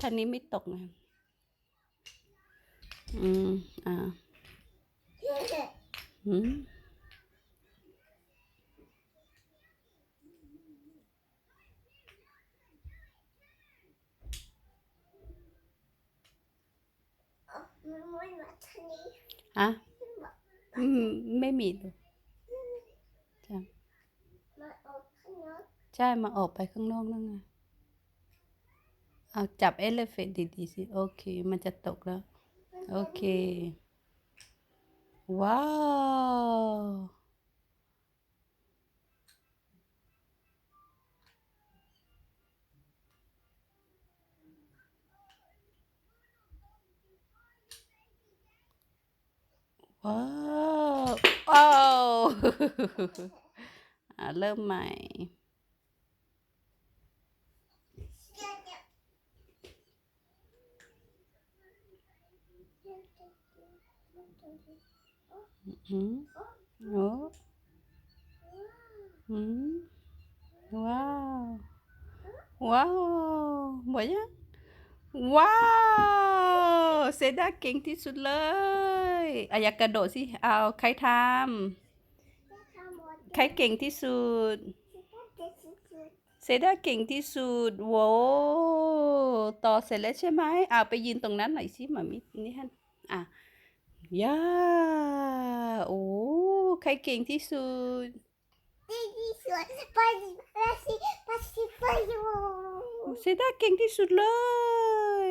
ท่านนี้ไม่ตกนะอืม อ่าอืมอะไม่มีดูจ้ะใช่ มาออกไปข้างนอกนั่งไง เอาจับเอลเฟนดีๆสิ โอเค มันจะตกแล้ว โอเค ว้าว ว้าวว้าวเริ่มใหม่ อืมโอ้อืมว้าว ว้าวหมดยังว้าว เซด้าเก่งที่สุดเลยอะอยากกระโดดสิ เอาใครทำใครเก่งที่สุด เซด้าเก่งที่สุดโว้ต่อเสร็จแล้วใช่ไหมเอาไปยืนตรงนั้นหน่อยสิมามินี่ฮัน อะย่าโอ้ใครเก่งที่สุดที่สุดปดิไปสิไปสิปอยู่เซด้าเก่งที่สุดเลย